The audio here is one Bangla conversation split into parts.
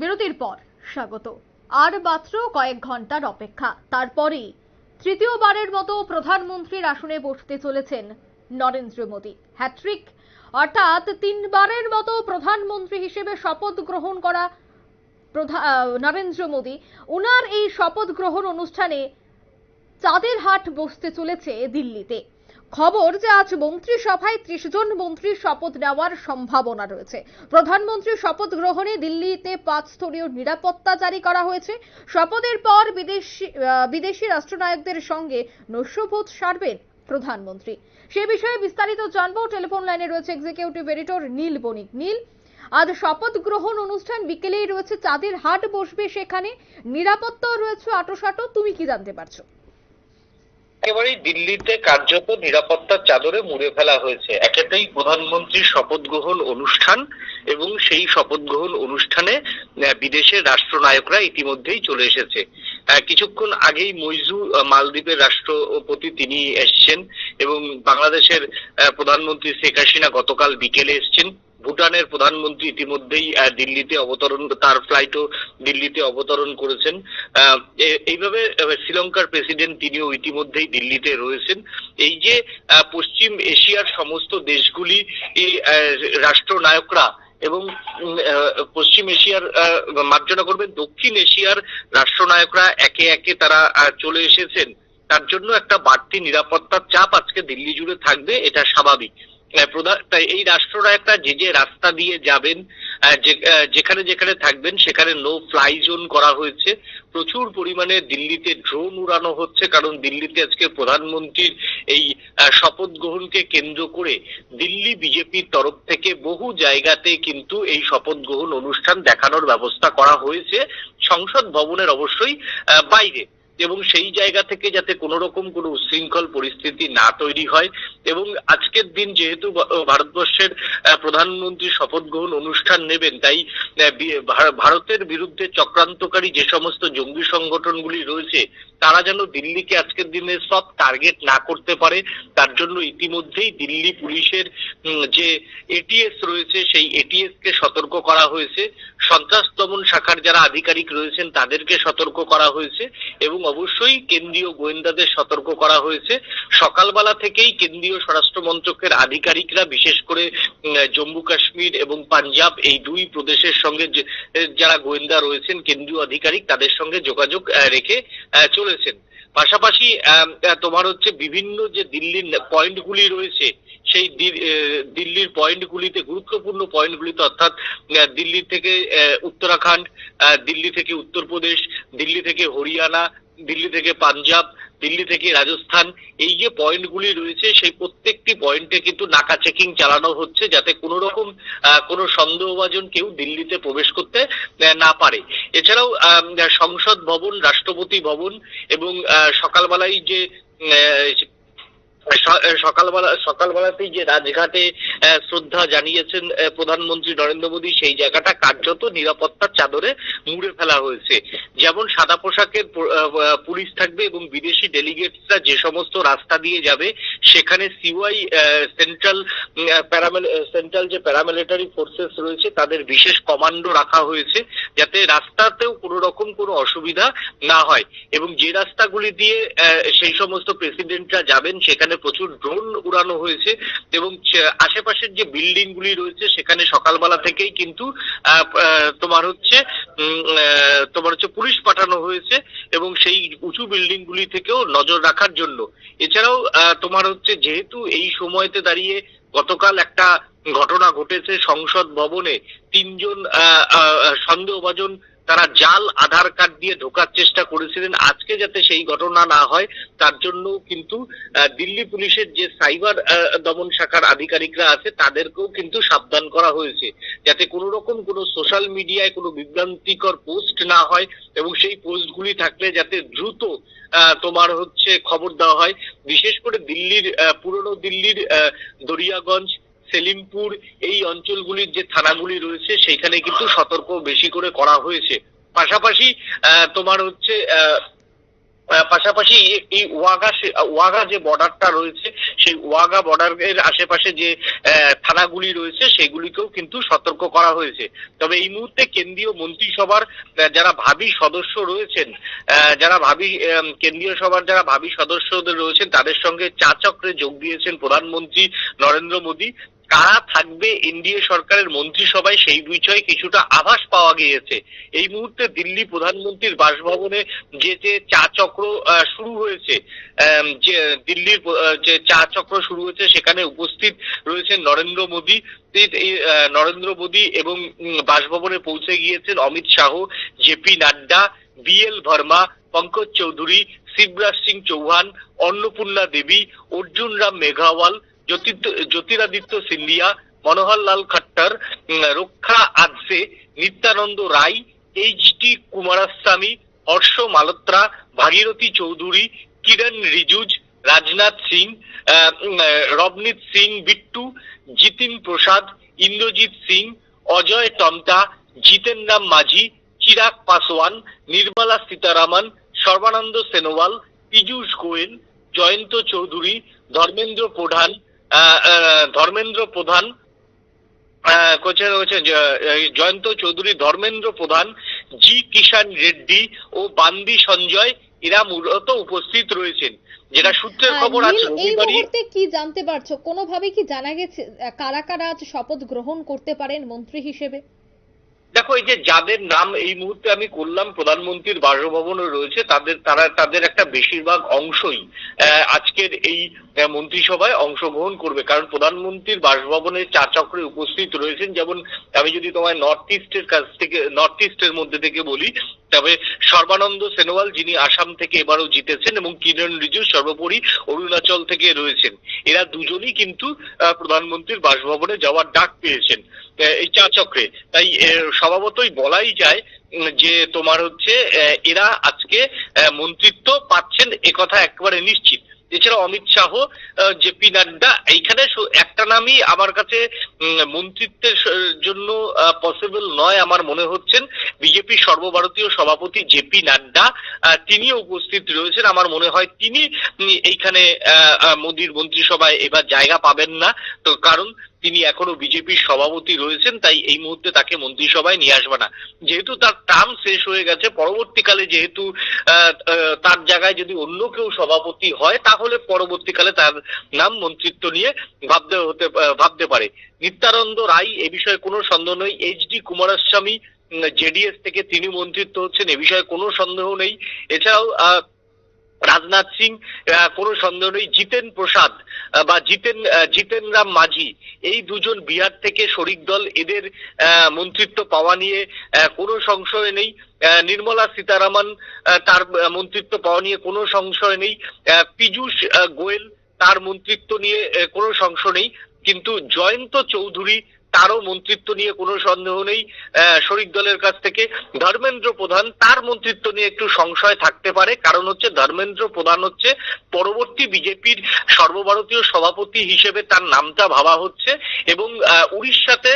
বিরতির পর স্বাগত। আর মাত্র কয়েক ঘণ্টার অপেক্ষা। তারপরেই তৃতীয়বারের মতো প্রধানমন্ত্রীর আসনে বসতে চলেছেন নরেন্দ্র মোদী। হ্যাট্রিক অর্থাৎ তিনবারের মতো প্রধানমন্ত্রী হিসেবে শপথ গ্রহণ করা নরেন্দ্র মোদী। ওনার এই শপথ গ্রহণ অনুষ্ঠানে চাঁদের হাট বসতে চলেছে দিল্লিতে। খবর যে আজ মন্ত্রিসভায় ত্রিশ জন মন্ত্রীর শপথ নেওয়ার সম্ভাবনা রয়েছে। প্রধানমন্ত্রীর শপথ গ্রহণে দিল্লিতে পাঁচ স্তরীয় নিরাপত্তা জারি করা হয়েছে। শপথের পর বিদেশি বিদেশি রাষ্ট্রনায়কদের সঙ্গে নৈশভোজ সারবেন প্রধানমন্ত্রী। সে বিষয়ে বিস্তারিত জানব। টেলিফোন লাইনে রয়েছে এক্সিকিউটিভ এডিটর নীল বণিক। নীল, আজ শপথ গ্রহণ অনুষ্ঠান বিকেলেই রয়েছে। চাঁদের হাট বসবে সেখানে। নিরাপত্তাও রয়েছে আটোসাটো। তুমি কি জানতে পারছ? একেবারেই দিল্লিতে কার্যত নিরাপত্তার চাদরে মুড়ে ফেলা হয়েছে। একেতেই প্রধানমন্ত্রীর শপথ গ্রহণ অনুষ্ঠান এবং সেই শপথ গ্রহণ অনুষ্ঠানে বিদেশের রাষ্ট্রনায়করা ইতিমধ্যেই চলে এসেছে। কিছুক্ষণ আগেই মইজু মালদ্বীপের রাষ্ট্রপতি তিনি এসছেন এবং বাংলাদেশের প্রধানমন্ত্রী শেখ হাসিনা গতকাল বিকেলে এসছেন। ভুটানের প্রধানমন্ত্রী ইতিমধ্যেই দিল্লিতে অবতরণ, তার ফ্লাইটও দিল্লিতে অবতরণ করেছেন। এইভাবে শ্রীলঙ্কার প্রেসিডেন্ট তিনিও ইতিমধ্যেই দিল্লিতে রয়েছেন। এই যে পশ্চিম এশিয়ার সমস্ত দেশগুলি রাষ্ট্রনায়করা এবং পশ্চিম এশিয়ার মার্জনা করবেন, দক্ষিণ এশিয়ার রাষ্ট্রনায়করা একে একে তারা চলে এসেছেন। তার জন্য একটা বাড়তি নিরাপত্তার চাপ আজকে দিল্লি জুড়ে থাকবে, এটা স্বাভাবিক। প্রধান, তাই এই রাষ্ট্রনায়করা যে যে রাস্তা দিয়ে যাবেন যেখানে যেখানে থাকবেন, সেখানে নো ফ্লাই জোন করা হয়েছে। প্রচুর পরিমাণে দিল্লিতে ড্রোন উড়ানো হচ্ছে, কারণ দিল্লিতে আজকে প্রধানমন্ত্রীর এই শপথ গ্রহণকে কেন্দ্র করে দিল্লি বিজেপির তরফ থেকে বহু জায়গাতে কিন্তু এই শপথ গ্রহণ অনুষ্ঠান দেখানোর ব্যবস্থা করা হয়েছে। সংসদ ভবনের অবশ্যই বাইরে। এবং সেই জায়গা থেকে যাতে কোনো রকম কোনো উচ্ছৃঙ্খল পরিস্থিতি না তৈরি হয়। এবং আজকের দিন যেহেতু ভারতবর্ষের প্রধানমন্ত্রী শপথ গ্রহণ অনুষ্ঠান নেবেন, তাই ভারতের বিরুদ্ধে চক্রান্তকারী যে সমস্ত জঙ্গি সংগঠনগুলি রয়েছে, তারা যেন দিল্লিকে আজকের দিনে সব টার্গেট না করতে পারে, তার জন্য ইতিমধ্যেই দিল্লি পুলিশের যে এটিএস রয়েছে, সেই এটিএস কে সতর্ক করা হয়েছে। সন্ত্রাস দমন শাখার যারা আধিকারিক রয়েছেন, তাদেরকে সতর্ক করা হয়েছে। এবং অবশ্যই কেন্দ্রীয় গোয়েন্দাদের সতর্ক করা হয়েছে। সকালবেলা থেকেই কেন্দ্রীয় স্বরাষ্ট্র মন্ত্রকের আধিকারিকরা, বিশেষ করে জম্মু কাশ্মীর এবং পাঞ্জাব, এই দুই প্রদেশের সঙ্গে যারা গোয়েন্দা রয়েছেন, কেন্দ্রীয় আধিকারিক, তাদের সঙ্গে যোগাযোগ রেখে চলেছেন। পাশাপাশি তোমার হচ্ছে বিভিন্ন যে দিল্লির পয়েন্টগুলি রয়েছে, সেই দিল্লির পয়েন্টগুলিতে, গুরুত্বপূর্ণ পয়েন্টগুলিতে, অর্থাৎ দিল্লি থেকে উত্তরাখণ্ড দিল্লি থেকে উত্তরপ্রদেশ, দিল্লি থেকে হরিয়ানা দিল্লি থেকে পাঞ্জাব, দিল্লি থেকে রাজস্থান, এই যে পয়েন্টগুলি রয়েছে, সেই প্রত্যেকটি পয়েন্টে কিন্তু নাকা চেকিং চালানো হচ্ছে যাতে কোনো রকম কোনো সন্দেহভাজন কেউ দিল্লিতে প্রবেশ করতে না পারে। এছাড়াও সংসদ ভবন, রাষ্ট্রপতি ভবন এবং সকালবেলায় যে সকালবেলা, সকালবেলাতেই যে রাজঘাটে শ্রদ্ধা জানিয়েছেন প্রধানমন্ত্রী নরেন্দ্র মোদী, সেই জায়গাটা কার্যত নিরাপত্তার চাদরে মুড়ে ফেলা হয়েছে। যেমন সাদা পোশাকের পুলিশ থাকবে এবং বিদেশি ডেলিগেটসরা যে সমস্ত রাস্তা দিয়ে যাবে, সেখানে সিওয়াই সেন্ট্রাল সেন্ট্রাল যে প্যারামিলিটারি ফোর্সেস রয়েছে, তাদের বিশেষ কমান্ডো রাখা হয়েছে, যাতে রাস্তাতেও কোনো রকম কোনো অসুবিধা না হয়। এবং যে রাস্তাগুলি দিয়ে সেই সমস্ত প্রেসিডেন্টরা যাবেন, সেখানে প্রচুর ড্রোন উড়ানো হয়েছে এবং আশেপাশের যে বিল্ডিং গুলি রয়েছে সেখানে সকালবেলা থেকেই কিন্তু তোমার হচ্ছে তোমার হচ্ছে পুলিশ পাঠানো হয়েছে এবং সেই উঁচু বিল্ডিং গুলি থেকেও নজর রাখার জন্য। এছাড়াও তোমার হচ্ছে যেহেতু এই সময়তে দাঁড়িয়ে গতকাল একটা ঘটনা ঘটেছে সংসদ ভবনে, তিনজন সন্দেহভাজন তারা জাল, আধার কার্ড দিয়ে ঢোকার চেষ্টা করেছিলেন। আজকে যাতে সেই ঘটনা না হয়, তার জন্য কিন্তু দিল্লি পুলিশের যে সাইবার দমন শাখার আধিকারিকরা আছে, তাদেরকেও কিন্তু সাবধান করা হয়েছে। যাতে কোনো রকম কোনো সোশ্যাল মিডিয়ায় কোনো বিভ্রান্তিকর পোস্ট না হয় এবং সেই পোস্টগুলি থাকলে যাতে দ্রুত তোমার হচ্ছে খবর দেওয়া হয়। বিশেষ করে দিল্লির পুরনো দিল্লির দরিয়াগঞ্জ সেলিমপুর এই অঞ্চলগুলির যে থানাগুলি রয়েছে, সেইখানে কিন্তু সতর্ক বেশি করে করা হয়েছে। পাশাপাশি তোমার হচ্ছে পাশাপাশি এই- ওয়াগা ওয়াগা যে বর্ডারটা রয়েছে, সেই ওয়াগা বর্ডারের আশেপাশে যে থানাগুলি রয়েছে, সেগুলিকেও কিন্তু সতর্ক করা হয়েছে। তবে এই মুহূর্তে কেন্দ্রীয় মন্ত্রিসভার যারা ভাবি সদস্য রয়েছেন যারা ভাবি কেন্দ্রীয় সভার যারা ভাবি সদস্যদের রয়েছেন, তাদের সঙ্গে চা চক্রে যোগ দিয়েছেন প্রধানমন্ত্রী নরেন্দ্র মোদী। কারা থাকবে এনডিএ সরকারের মন্ত্রিসভায় সেই বিষয়ে কিছুটা আভাস পাওয়া গিয়েছে। এই মুহূর্তে দিল্লি প্রধানমন্ত্রীর বাসভবনে যে যে চা চক্র শুরু হয়েছে যে দিল্লির যে চা চক্র শুরু হয়েছে, সেখানে উপস্থিত রয়েছেন নরেন্দ্র মোদী। নরেন্দ্র মোদী এবং বাসভবনে পৌঁছে গিয়েছেন Amit Shah JP Nadda BL Verma, Pankaj Chaudhary, Shivraj Singh Chouhan, Annapurna Devi Arjun Ram Meghwal Jyotiraditya Scindia, Manohar Lal Khattar Raksha Khadse Nityanand Rai H D Kumaraswamy, Harsh Malhotra, Bhagirath Chaudhary, Kiren Rijiju, Rajnath Singh Ravneet Singh Bittu, Jitin Prasad, Inderjit Singh, Ajay Tamta Jitan Ram Manjhi, Chirag Paswan Nirmala Sitharaman, Sarbananda সেনোয়াল, Piyush Goyal, Jayanta Chowdhury, Dharmendra প্রধান ধর্মেন্দ্র প্রধান কোচে রয়েছে জয়ন্ত চৌধুরী ধর্মেন্দ্র প্রধান জি কিষান রেড্ডি ও বান্দি সঞ্জয় এরা মূলত উপস্থিত রয়েছেন। যেটা সূত্রের খবর আছে এই মুহূর্তে কি জানতে পারছ? কোনোভাবে কি জানা গেছে কারা কারা আজ শপথ গ্রহণ করতে পারেন মন্ত্রী হিসেবে? দেখো, এই যে যাদের নাম এই মুহূর্তে আমি করলাম প্রধানমন্ত্রীর বাসভবনে রয়েছে, তাদের, তারা, তাদের একটা বেশিরভাগ অংশই আজকের এই মন্ত্রিসভায় অংশগ্রহণ করবে। কারণ প্রধানমন্ত্রীর বাসভবনে চার চক্রে উপস্থিত রয়েছেন। যেমন, আমি যদি তোমায় নর্থ ইস্টের কাছ থেকে নর্থ ইস্টের মধ্যে থেকে বলি, তবে সর্বানন্দ সেনোয়াল, যিনি আসাম থেকে এবারও জিতেছেন, এবং কিরণ রিজু সর্বোপরি অরুণাচল থেকে রয়েছেন। এরা দুজনই কিন্তু প্রধানমন্ত্রীর বাসভবনে যাওয়ার ডাক পেয়েছেন এই চা চক্রে। তাই স্বভাবতই বলাই যায় যে তোমার হচ্ছে এরা আজকে মন্ত্রিত্ব পাচ্ছেন একথা একবারে নিশ্চিত। এছাড়া অমিত শাহ জে পি নাড্ডা, এইখানে একটা নামই আমার কাছে মন্ত্রিত্বের জন্য পসিবল নয় আমার মনে হচ্ছেন। বিজেপি সর্বভারতীয় সভাপতি জেপি নাড্ডা তিনিও উপস্থিত রয়েছেন। আমার মনে হয় তিনি এইখানে মোদীর মন্ত্রিসভায় এবার জায়গা পাবেন না। তো কারণ তিনি এখনও বিজেপির সভাপতি রয়েছেন, তাই এই মুহূর্তে তাকে মন্ত্রিসভায় নিয়ে আসবে না। যেহেতু তার টার্ম শেষ হয়ে গেছে, পরবর্তীকালে যেহেতু তার জায়গায় যদি অন্য কেউ সভাপতি হয়, তাহলে পরবর্তীকালে তার নাম মন্ত্রিত্ব নিয়ে ভাবতে হতে ভাবতে পারে। নিত্যানন্দ রায় এ বিষয়ে কোনো সন্দেহ নেই। এইচ ডি কুমারস্বামী জেডিএস থেকে তিনি মন্ত্রিত্ব হচ্ছেন, এ বিষয়ে কোনো সন্দেহ নেই। এছাড়াও রাজনাথ সিং কোনো সন্দেহ নেই। জিতেন প্রসাদ বা জিতেন জিতেন রাম মাঝি, এই দুজন বিহার থেকে শরিক দল এদের মন্ত্রিত্ব পাওয়া নিয়ে কোনো সংশয় নেই। নির্মলা সীতারামন তার মন্ত্রিত্ব পাওয়া নিয়ে কোনো সংশয় নেই। পীযূষ গোয়েল, তার মন্ত্রিত্ব নিয়ে কোনো সংশয় নেই। কিন্তু জয়ন্ত চৌধুরী তারও মন্ত্রিত্ব নিয়ে কোনো সন্দেহ নেই শরিক দলের কাছ থেকে। ধর্মেন্দ্র প্রধান তার মন্ত্রিত্ব নিয়ে একটু সংশয় থাকতে পারে, কারণ হচ্ছে ধর্মেন্দ্র প্রধান হচ্ছে পরবর্তী বিজেপির সর্বভারতীয় সভাপতি হিসেবে তার নামটা ভাবা হচ্ছে এবং উড়িষ্যাতে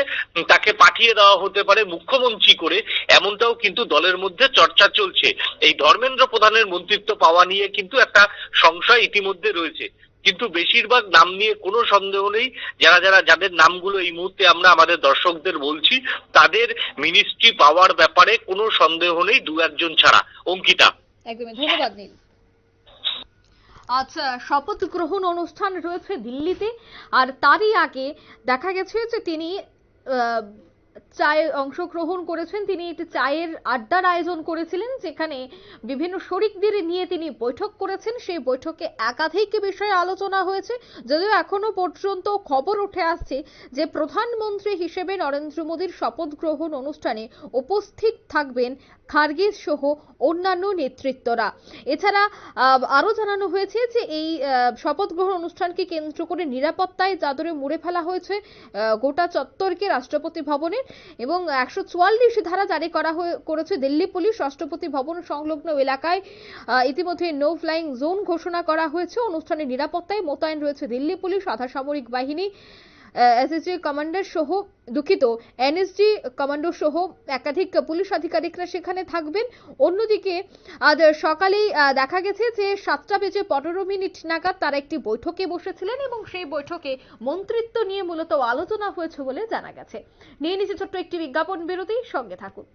তাকে পাঠিয়ে দেওয়া হতে পারে মুখ্যমন্ত্রী করে, এমনটাও কিন্তু দলের মধ্যে চর্চা চলছে। এই ধর্মেন্দ্র প্রধানের মন্ত্রিত্ব পাওয়া নিয়ে কিন্তু একটা সংশয় ইতিমধ্যে রয়েছে। কিন্তু বেশিরভাগ নাম নিয়ে কোনো সন্দেহ নেই। যারা যারা যাদের নামগুলো এই মুহূর্তে আমরা আমাদের দর্শকদের বলছি, তাদের মিনিস্ট্রি পাওয়ার ব্যাপারে কোনো সন্দেহ নেই দু একজন ছাড়া। অঙ্কিতা। একদমই, ধন্যবাদ নীল। আচ্ছা শপথ গ্রহণ অনুষ্ঠান রয়েছে দিল্লিতে, আর তারই আগে দেখা গেছে যে তিনি চায়ে অংশগ্রহণ করেছেন। তিনি একটি চায়ের আড্ডার আয়োজন করেছিলেন, যেখানে বিভিন্ন শরিকদের নিয়ে তিনি বৈঠক করেছেন। সেই বৈঠকে একাধিক বিষয়ে আলোচনা হয়েছে। যদিও এখনও পর্যন্ত খবর উঠে আসছে যে প্রধানমন্ত্রী হিসেবে নরেন্দ্র মোদীর শপথ গ্রহণ অনুষ্ঠানে উপস্থিত থাকবেন খার্গে সহ অন্যান্য নেতৃত্বরা। এছাড়া আরও জানানো হয়েছে যে এই শপথ গ্রহণ অনুষ্ঠানকে কেন্দ্র করে নিরাপত্তায় চাদরে মুড়ে ফেলা হয়েছে গোটা চত্বরকে রাষ্ট্রপতি ভবনের এবং একশো চুয়াল্লিশ ধারা জারি করা করেছে দিল্লি পুলিশ রাষ্ট্রপতি ভবন সংলগ্ন এলাকায়। ইতিমধ্যে নো ফ্লাইং জোন ঘোষণা করা হয়েছে। অনুষ্ঠানের নিরাপত্তায় মোতায়েন রয়েছে দিল্লি পুলিশ আধা সামরিক বাহিনী। এসএসজি কমান্ডার সহ দুঃখিত, এনএসজি কমান্ডো সহ একাধিক পুলিশ আধিকারিকরা সেখানে থাকবেন। অন্যদিকে, আজ সকালেই দেখা গেছে যে সাতটা বেজে পনেরো মিনিট নাগাদ তারা একটি বৈঠকে বসেছিলেন এবং সেই বৈঠকে মন্ত্রিত্ব নিয়ে মূলত আলোচনা হয়েছে বলে জানা গেছে। নিয়ে নিচে ছোট্ট একটি বিজ্ঞাপন বিরতি, সঙ্গে থাকুন।